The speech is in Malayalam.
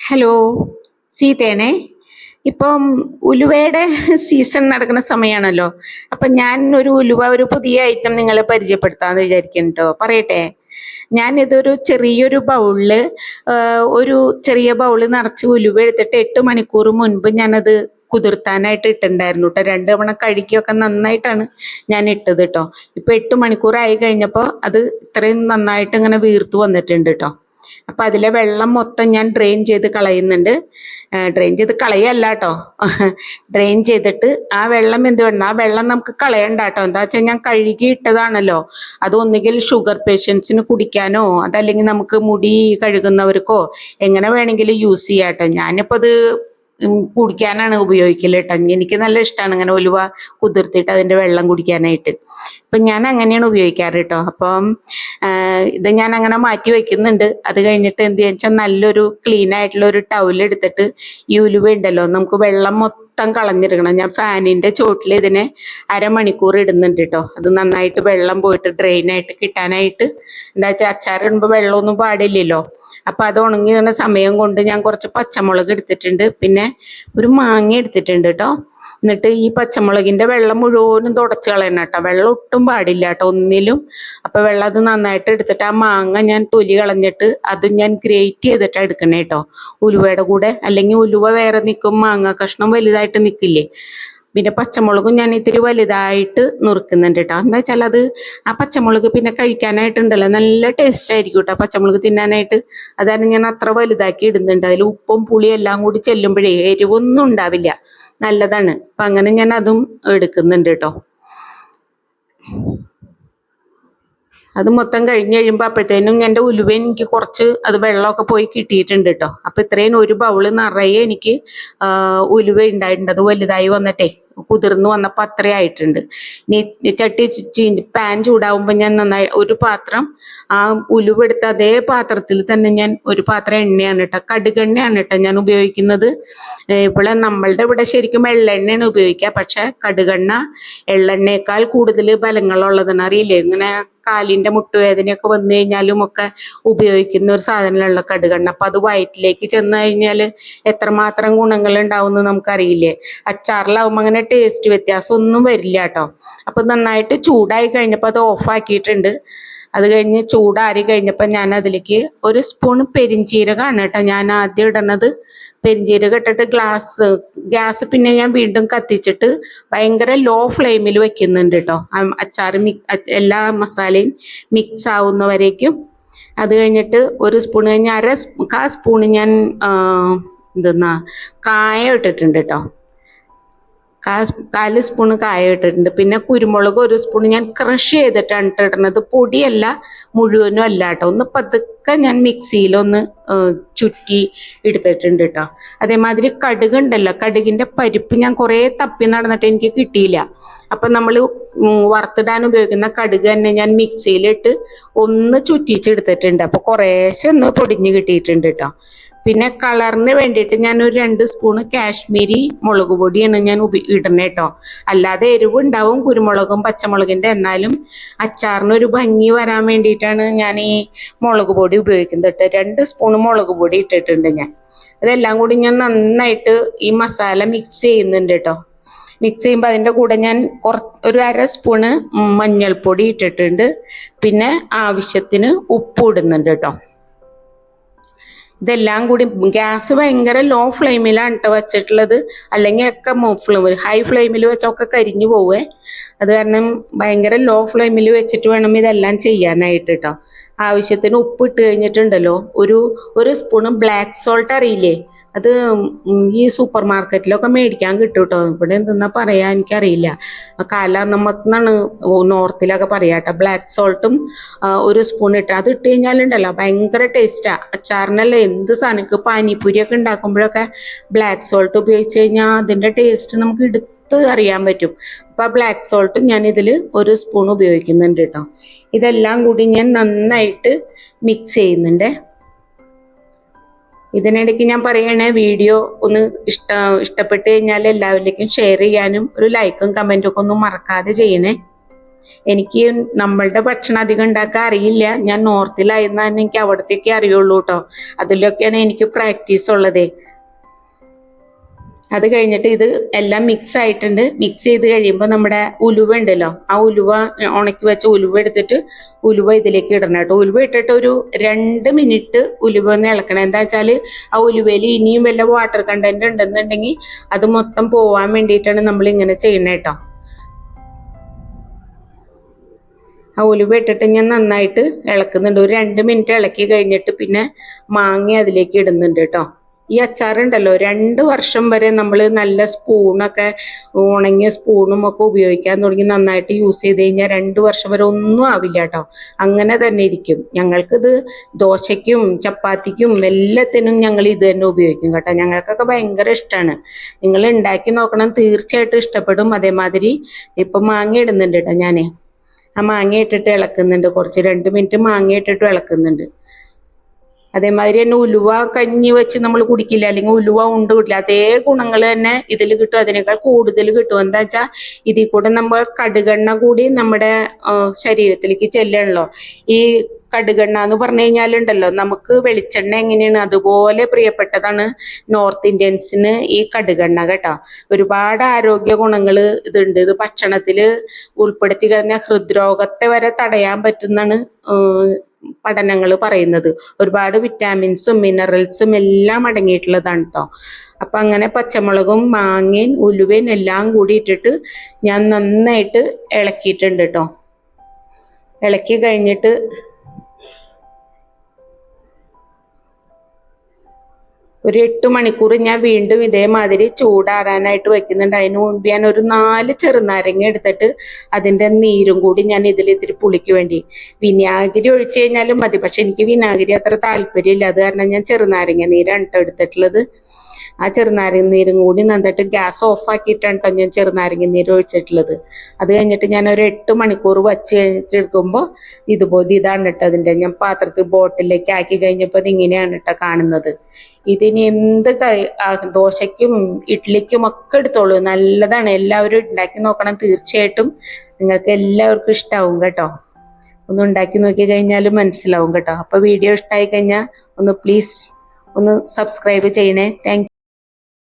ഹലോ സീതേനെ. ഇപ്പം ഉലുവയുടെ സീസൺ നടക്കുന്ന സമയമാണല്ലോ അപ്പം ഞാൻ ഒരു ഉലുവ ഒരു പുതിയ ഐറ്റം നിങ്ങളെ പരിചയപ്പെടുത്താമെന്ന് വിചാരിക്കുന്നു പറയട്ടെ. ഞാൻ ഇതൊരു ചെറിയൊരു ബൗളിൽ ഒരു ചെറിയ ബൗൾ നിറച്ച് ഉലുവ എടുത്തിട്ട് എട്ട് മണിക്കൂർ മുൻപ് ഞാനത് കുതിർത്താനായിട്ട് ഇട്ടുണ്ടായിരുന്നു കേട്ടോ രണ്ട് തവണ കഴുകിയൊക്കെ നന്നായിട്ടാണ് ഞാൻ ഇട്ടത് കേട്ടോ ഇപ്പൊ എട്ട് മണിക്കൂറായി കഴിഞ്ഞപ്പോൾ അത് ഇത്രയും നന്നായിട്ട് ഇങ്ങനെ വീർത്ത് വന്നിട്ടുണ്ട് കേട്ടോ അപ്പൊ അതിലെ വെള്ളം മൊത്തം ഞാൻ ഡ്രെയിൻ ചെയ്ത് കളയുന്നുണ്ട്. ഡ്രെയിൻ ചെയ്ത് കളയല്ല കേട്ടോ ഡ്രെയിൻ ചെയ്തിട്ട് ആ വെള്ളം എന്ത് വേണം ആ വെള്ളം നമുക്ക് കളയണ്ട കേട്ടോ എന്താ വെച്ചാൽ ഞാൻ കഴുകി ഇട്ടതാണല്ലോ. അത് ഒന്നുകിൽ ഷുഗർ പേഷ്യൻസിന് കുടിക്കാനോ അതല്ലെങ്കിൽ നമുക്ക് മുടി കഴുകുന്നവർക്കോ എങ്ങനെ വേണമെങ്കിലും യൂസ് ചെയ്യാം കേട്ടോ ഞാനിപ്പോൾ അത് കുടിക്കാനാണ് ഉപയോഗിക്കൽ കേട്ടോ. എനിക്ക് നല്ല ഇഷ്ടമാണ് ഇങ്ങനെ ഉലുവ കുതിർത്തിട്ട് അതിന്റെ വെള്ളം കുടിക്കാനായിട്ട്. അപ്പൊ ഞാൻ അങ്ങനെയാണ് ഉപയോഗിക്കാറ് കേട്ടോ. അപ്പം ഇത് ഞാൻ അങ്ങനെ മാറ്റി വെക്കുന്നുണ്ട്. അത് കഴിഞ്ഞിട്ട് എന്ത് ചെയ്യാന്ന് വെച്ചാൽ നല്ലൊരു ക്ലീൻ ആയിട്ടുള്ള ഒരു ടവൽ എടുത്തിട്ട് ഈ ഉലുവ ഉണ്ടല്ലോ നമുക്ക് വെള്ളം മൊത്തം കളഞ്ഞെടുക്കണം ഞാൻ ഫാനിന്റെ ചോട്ടിൽ ഇതിനെ അരമണിക്കൂർ ഇടുന്നുണ്ട് കേട്ടോ അത് നന്നായിട്ട് വെള്ളം പോയിട്ട് ഡ്രെയിൻ ആയിട്ട് കിട്ടാനായിട്ട്. എന്താ വെച്ചാൽ അച്ചാർ ഇടുമ്പോൾ വെള്ളമൊന്നും പാടില്ലല്ലോ. അപ്പൊ അത് ഉണങ്ങി സമയം കൊണ്ട് ഞാൻ കുറച്ച് പച്ചമുളക് എടുത്തിട്ടുണ്ട്. പിന്നെ ഒരു മാങ്ങ എടുത്തിട്ടുണ്ട് കേട്ടോ എന്നിട്ട് ഈ പച്ചമുളകിന്റെ വെള്ളം മുഴുവനും തുടച്ച് കളയണം കേട്ടോ. വെള്ളം ഒട്ടും പാടില്ല കേട്ടോ ഒന്നിലും. അപ്പൊ വെള്ളം അത് നന്നായിട്ട് എടുത്തിട്ട് ആ മാങ്ങ ഞാൻ തൊലി കളഞ്ഞിട്ട് അത് ഞാൻ ഗ്രേറ്റ് ചെയ്തിട്ടാണ് എടുക്കണേ കേട്ടോ. ഉലുവയുടെ കൂടെ അല്ലെങ്കിൽ ഉലുവ വേറെ നിൽക്കും മാങ്ങ കഷ്ണം വലുതായിട്ട് നിൽക്കില്ലേ? പിന്നെ പച്ചമുളകും ഞാൻ ഇത്തിരി വലുതായിട്ട് നുറുക്കുന്നുണ്ട് കേട്ടോ എന്താ വെച്ചാൽ അത് ആ പച്ചമുളക് പിന്നെ കഴിക്കാനായിട്ടുണ്ടല്ലോ. നല്ല ടേസ്റ്റ് ആയിരിക്കും കേട്ടോ പച്ചമുളക് തിന്നാനായിട്ട്. അതാണ് ഞാൻ അത്ര വലുതാക്കി ഇടുന്നുണ്ട്. അതിൽ ഉപ്പും പുളിയും എല്ലാം കൂടി ചെല്ലുമ്പോഴേ എരിവൊന്നും ഉണ്ടാവില്ല. നല്ലതാണ്. അപ്പൊ അങ്ങനെ ഞാൻ അതും എടുക്കുന്നുണ്ട് കേട്ടോ അത് മൊത്തം കഴിഞ്ഞ് കഴിയുമ്പോൾ അപ്പോഴത്തേനും എന്റെ ഉലുവ എനിക്ക് കുറച്ച് അത് വെള്ളമൊക്കെ പോയി കിട്ടിയിട്ടുണ്ട് കേട്ടോ. അപ്പോൾ ഇത്രയും ഒരു ബൗൾ നിറയെ എനിക്ക് ഉലുവ ഉണ്ടായിട്ടുണ്ട് അത് വലുതായി വന്നിട്ടേ കുതിർന്നു വന്നപ്പോൾ അത്രയും ആയിട്ടുണ്ട്. ഇനി ചട്ടി പാൻ ചൂടാവുമ്പോൾ ഞാൻ നന്നായി ഒരു പാത്രം ആ ഉലുവ എടുത്ത അതേ പാത്രത്തിൽ തന്നെ ഞാൻ ഒരു പാത്രം എണ്ണയാണ് കേട്ടോ. കടുകെണ്ണയാണ് കേട്ടോ ഞാൻ ഉപയോഗിക്കുന്നത്. ഇപ്പോൾ നമ്മളുടെ ഇവിടെ ശരിക്കും എള്ളെണ്ണയാണ് ഉപയോഗിക്കുക. പക്ഷെ കടുകെണ്ണ എള്ളെണ്ണയേക്കാൾ കൂടുതൽ ബലങ്ങളുള്ളതെന്ന് അറിയില്ലേ? ഇങ്ങനെ കാലിന്റെ മുട്ടുവേദനയൊക്കെ വന്നു കഴിഞ്ഞാലും ഒക്കെ ഉപയോഗിക്കുന്ന ഒരു സാധനമുള്ള കടുകെണ്ണ. അപ്പൊ അത് വയറ്റിലേക്ക് ചെന്ന് കഴിഞ്ഞാൽ എത്രമാത്രം ഗുണങ്ങൾ ഉണ്ടാവും നമുക്കറിയില്ലേ? അച്ചാറിലാവുമ്പോൾ അങ്ങനെ ടേസ്റ്റ് വ്യത്യാസം ഒന്നും വരില്ല കേട്ടോ. അപ്പൊ നന്നായിട്ട് ചൂടായി കഴിഞ്ഞപ്പോൾ അത് ഓഫാക്കിയിട്ടുണ്ട് അത് കഴിഞ്ഞ് ചൂടാറി കഴിഞ്ഞപ്പോൾ ഞാൻ അതിലേക്ക് ഒരു സ്പൂൺ പെരിഞ്ചീരകമാണ് കേട്ടോ. ഞാൻ ആദ്യം ഇടണത് പെരിഞ്ചീരകം ഇട്ടിട്ട് ഗ്ലാസ് ഗ്യാസ് പിന്നെ ഞാൻ വീണ്ടും കത്തിച്ചിട്ട് ഭയങ്കര ലോ ഫ്ലെയിമിൽ വെക്കുന്നുണ്ട് കേട്ടോ അച്ചാർ എല്ലാ മസാലയും മിക്സ് ആവുന്നവരേക്കും അത് കഴിഞ്ഞിട്ട് ഒരു സ്പൂൺ കഴിഞ്ഞ് അര കാ സ്പൂൺ ഞാൻ എന്തെന്നാ കായം ഇട്ടിട്ടുണ്ട് കേട്ടോ കാൽ സ്പൂണ് സ്പൂൺ ഇട്ടിട്ടുണ്ട് പിന്നെ കുരുമുളക് ഒരു സ്പൂൺ ഞാൻ ക്രഷ് ചെയ്തിട്ടാണ് ഇട്ടിടുന്നത്. പൊടിയല്ല മുഴുവനും അല്ല കേട്ടോ. ഒന്ന് പതുക്കെ ഞാൻ മിക്സിയിലൊന്ന് ചുറ്റി എടുത്തിട്ടുണ്ട് കേട്ടോ. അതേമാതിരി കടുക് ഉണ്ടല്ലോ കടുകിന്റെ പരിപ്പ് ഞാൻ കുറേ തപ്പി നടന്നിട്ട് എനിക്ക് കിട്ടിയില്ല. അപ്പം നമ്മൾ വറുത്തിടാൻ ഉപയോഗിക്കുന്ന കടുക് തന്നെ ഞാൻ മിക്സിയിലിട്ട് ഒന്ന് ചുറ്റിച്ചെടുത്തിട്ടുണ്ട് അപ്പോൾ കുറേശ്ശെ ഒന്ന് പൊടിഞ്ഞ് കിട്ടിയിട്ടുണ്ട് കേട്ടോ. പിന്നെ കളറിന് വേണ്ടിയിട്ട് ഞാൻ ഒരു രണ്ട് സ്പൂണ് കാശ്മീരി മുളക് പൊടിയാണ് ഞാൻ ഇടുന്നത് കേട്ടോ അല്ലാതെ എരിവ് ഉണ്ടാവും കുരുമുളകും പച്ചമുളകിന്റെ. എന്നാലും അച്ചാറിന് ഒരു ഭംഗി വരാൻ വേണ്ടിയിട്ടാണ് ഞാൻ ഈ മുളക് പൊടി ഉപയോഗിക്കുന്നത് കേട്ടോ രണ്ട് സ്പൂണ് മുളക് പൊടി ഇട്ടിട്ടുണ്ട് ഞാൻ. അതെല്ലാം കൂടി ഞാൻ നന്നായിട്ട് ഈ മസാല മിക്സ് ചെയ്യുന്നുണ്ട് കേട്ടോ മിക്സ് ചെയ്യുമ്പോൾ അതിന്റെ കൂടെ ഞാൻ കുറച്ച് ഒരു അര സ്പൂണ് മഞ്ഞൾപ്പൊടി ഇട്ടിട്ടുണ്ട്. പിന്നെ ആവശ്യത്തിന് ഉപ്പ് ഇടുന്നുണ്ട് കേട്ടോ ഇതെല്ലാം കൂടി ഗ്യാസ് ഭയങ്കര ലോ ഫ്ലെയിമിലാണ് കേട്ടോ വെച്ചിട്ടുള്ളത്. അല്ലെങ്കിൽ ഒക്കെ ഫ്ലെയിം ഹൈ ഫ്ലെയിമിൽ വെച്ചൊക്കെ കരിഞ്ഞു പോവേ. അത് കാരണം ഭയങ്കര ലോ ഫ്ലെയിമിൽ വെച്ചിട്ട് വേണം ഇതെല്ലാം ചെയ്യാനായിട്ട് കേട്ടോ ആവശ്യത്തിന് ഉപ്പ് ഇട്ട് കഴിഞ്ഞിട്ടുണ്ടല്ലോ. ഒരു ഒരു സ്പൂണ് ബ്ലാക്ക് സോൾട്ട് അറിയില്ലേ? അത് ഈ സൂപ്പർ മാർക്കറ്റിലൊക്കെ മേടിക്കാൻ കിട്ടും കേട്ടോ ഇവിടെ എന്തെന്നാ പറയാ എനിക്കറിയില്ല. കല നമുക്കെന്നാണ് നോർത്തിലൊക്കെ പറയാ കേട്ടോ. ബ്ലാക്ക് സോൾട്ടും ഒരു സ്പൂൺ ഇട്ട് അത് ഇട്ട് കഴിഞ്ഞാലുണ്ടല്ലോ ഭയങ്കര ടേസ്റ്റാ അച്ചാറിനല്ല എന്ത് സാധനം? പാനിപ്പൂരിയൊക്കെ ഉണ്ടാക്കുമ്പോഴൊക്കെ ബ്ലാക്ക് സോൾട്ട് ഉപയോഗിച്ച് കഴിഞ്ഞാൽ അതിന്റെ ടേസ്റ്റ് നമുക്ക് എടുത്ത് അറിയാൻ പറ്റും. അപ്പൊ ആ ബ്ലാക്ക് സോൾട്ടും ഞാൻ ഇതിൽ ഒരു സ്പൂൺ ഉപയോഗിക്കുന്നുണ്ട് കേട്ടോ. ഇതെല്ലാം കൂടി ഞാൻ നന്നായിട്ട് മിക്സ് ചെയ്യുന്നുണ്ട്. ഇതിനിടയ്ക്ക് ഞാൻ പറയണേ വീഡിയോ ഒന്ന് ഇഷ്ട ഇഷ്ടപ്പെട്ട് കഴിഞ്ഞാൽ എല്ലാവരിലേക്കും ഷെയർ ചെയ്യാനും ഒരു ലൈക്കും കമന്റും ഒക്കെ ഒന്നും മറക്കാതെ ചെയ്യണേ. എനിക്ക് നമ്മളുടെ ഭക്ഷണം അധികം ഉണ്ടാക്കാൻ അറിയില്ല. ഞാൻ നോർത്തിലായിരുന്ന തന്നെ എനിക്ക് അവിടത്തേക്കേ അറിയുള്ളൂ കേട്ടോ അതിലൊക്കെയാണ് എനിക്ക് പ്രാക്ടീസ് ഉള്ളത്. അത് കഴിഞ്ഞിട്ട് ഇത് എല്ലാം മിക്സ് ആയിട്ടുണ്ട്. മിക്സ് ചെയ്ത് കഴിയുമ്പോൾ നമ്മുടെ ഉലുവ ഉണ്ടല്ലോ ആ ഉലുവ ഉണക്കി വെച്ച ഉലുവ എടുത്തിട്ട് ഉലുവ ഇതിലേക്ക് ഇടണം കേട്ടോ. ഉലുവ ഇട്ടിട്ട് ഒരു രണ്ട് മിനിറ്റ് ഉലുവ ഒന്ന് ഇളക്കണം. എന്താ വെച്ചാൽ ആ ഉലുവയിൽ ഇനിയും വല്ല വാട്ടർ കണ്ടന്റ് ഉണ്ടെന്നുണ്ടെങ്കിൽ അത് മൊത്തം പോവാൻ വേണ്ടിയിട്ടാണ് നമ്മൾ ഇങ്ങനെ ചെയ്യണേ കേട്ടോ. ആ ഉലുവ ഇട്ടിട്ട് ഞാൻ നന്നായിട്ട് ഇളക്കുന്നുണ്ട്. ഒരു രണ്ട് മിനിറ്റ് ഇളക്കി കഴിഞ്ഞിട്ട് പിന്നെ മാങ്ങ അതിലേക്ക് ഇടുന്നുണ്ട് കേട്ടോ. ഈ അച്ചാറുണ്ടല്ലോ രണ്ട് വർഷം വരെ നമ്മൾ നല്ല സ്പൂണൊക്കെ ഉണങ്ങിയ സ്പൂണും ഒക്കെ ഉപയോഗിക്കാൻ തുടങ്ങി നന്നായിട്ട് യൂസ് ചെയ്ത് കഴിഞ്ഞാൽ രണ്ട് വർഷം വരെ ഒന്നും ആവില്ല കേട്ടോ. അങ്ങനെ തന്നെ ഇരിക്കും. ഞങ്ങൾക്കിത് ദോശയ്ക്കും ചപ്പാത്തിക്കും എല്ലാത്തിനും ഞങ്ങൾ ഇത് തന്നെ ഉപയോഗിക്കും കേട്ടോ. ഞങ്ങൾക്കൊക്കെ ഭയങ്കര ഇഷ്ടമാണ് നിങ്ങൾ ഉണ്ടാക്കി നോക്കണം തീർച്ചയായിട്ടും ഇഷ്ടപ്പെടും. അതേമാതിരി ഇപ്പം മാങ്ങ ഇടുന്നുണ്ട് കേട്ടോ ഞാൻ ആ മാങ്ങ ഇട്ടിട്ട് ഇളക്കുന്നുണ്ട്. കുറച്ച് രണ്ട് മിനിറ്റ് മാങ്ങ ഇട്ടിട്ട് ഇളക്കുന്നുണ്ട്. അതേമാതിരി തന്നെ ഉലുവ കഞ്ഞി വെച്ച് നമ്മൾ കുടിക്കില്ല. അല്ലെങ്കിൽ ഉലുവ ഉണ്ട് കിട്ടില്ല. അതേ ഗുണങ്ങൾ തന്നെ ഇതിൽ കിട്ടും. അതിനേക്കാൾ കൂടുതൽ കിട്ടും. എന്താ വെച്ചാൽ ഇതിൽ കൂടെ നമ്മൾ കടുകെണ്ണ കൂടി നമ്മുടെ ശരീരത്തിലേക്ക് ചെല്ലണല്ലോ. ഈ കടുകെണ്ണ എന്ന് പറഞ്ഞു കഴിഞ്ഞാലുണ്ടല്ലോ നമുക്ക് വെളിച്ചെണ്ണ എങ്ങനെയാണ്? അതുപോലെ പ്രിയപ്പെട്ടതാണ് നോർത്ത് ഇന്ത്യൻസിന് ഈ കടുകെണ്ണ കേട്ടോ. ഒരുപാട് ആരോഗ്യ ഗുണങ്ങൾ ഇതുണ്ട്. ഇത് ഭക്ഷണത്തിൽ ഉൾപ്പെടുത്തി കഴിഞ്ഞാൽ ഹൃദ്രോഗത്തെ വരെ തടയാൻ പറ്റുന്നാണ് പഠനങ്ങൾ പറയുന്നത്. ഒരുപാട് വിറ്റാമിൻസും മിനറൽസും എല്ലാം അടങ്ങിയിട്ടുള്ളതാണ് കേട്ടോ അപ്പം അങ്ങനെ പച്ചമുളകും മാങ്ങയും ഉലുവയും എല്ലാം കൂടി ഇട്ടിട്ട് ഞാൻ നന്നായിട്ട് ഇളക്കിയിട്ടുണ്ട് കേട്ടോ ഇളക്കി കഴിഞ്ഞിട്ട് ഒരു എട്ട് മണിക്കൂർ ഞാൻ വീണ്ടും ഇതേമാതിരി ചൂടാറാനായിട്ട് വെക്കുന്നുണ്ട്. അതിന് മുൻപ് ഞാൻ ഒരു നാല് ചെറുനാരങ്ങ എടുത്തിട്ട് അതിന്റെ നീരും കൂടി ഞാൻ ഇതിൽ ഇത്തിരി പുളിക്ക് വേണ്ടി വിനാഗിരി ഒഴിച്ചു കഴിഞ്ഞാലും മതി. പക്ഷെ എനിക്ക് വിനാഗിരി അത്ര താല്പര്യമില്ല. അത് കാരണം ഞാൻ ചെറുനാരങ്ങ നീരാണ് എടുത്തിട്ടുള്ളത്. ആ ചെറുനാരങ്ങ നീരും കൂടി നന്നിട്ട് ഗ്യാസ് ഓഫ് ആക്കിയിട്ടാണ് കേട്ടോ ഞാൻ ചെറുനാരങ്ങ നീര് ഒഴിച്ചിട്ടുള്ളത്. അത് കഴിഞ്ഞിട്ട് ഞാൻ ഒരു എട്ട് മണിക്കൂർ വച്ച് കഴിഞ്ഞിട്ടെടുക്കുമ്പോൾ ഇതുപോലെ ഇതാണ് കേട്ടോ അതിന്റെ ഞാൻ പാത്രത്തിൽ ബോട്ടിലേക്ക് ആക്കി കഴിഞ്ഞപ്പോൾ ഇതിങ്ങനെയാണ് കേട്ടോ കാണുന്നത്. ഇതിന് എന്ത് ദോശയ്ക്കും ഇഡ്ഡലിക്കും ഒക്കെ എടുത്തോളൂ. നല്ലതാണ്. എല്ലാവരും ഉണ്ടാക്കി നോക്കണം തീർച്ചയായിട്ടും. നിങ്ങൾക്ക് എല്ലാവർക്കും ഇഷ്ടാവും കേട്ടോ. ഒന്ന് ഉണ്ടാക്കി നോക്കി കഴിഞ്ഞാൽ മനസ്സിലാവും കേട്ടോ. അപ്പൊ വീഡിയോ ഇഷ്ടമായി കഴിഞ്ഞാൽ ഒന്ന് പ്ലീസ് ഒന്ന് സബ്സ്ക്രൈബ് ചെയ്യണേ. താങ്ക്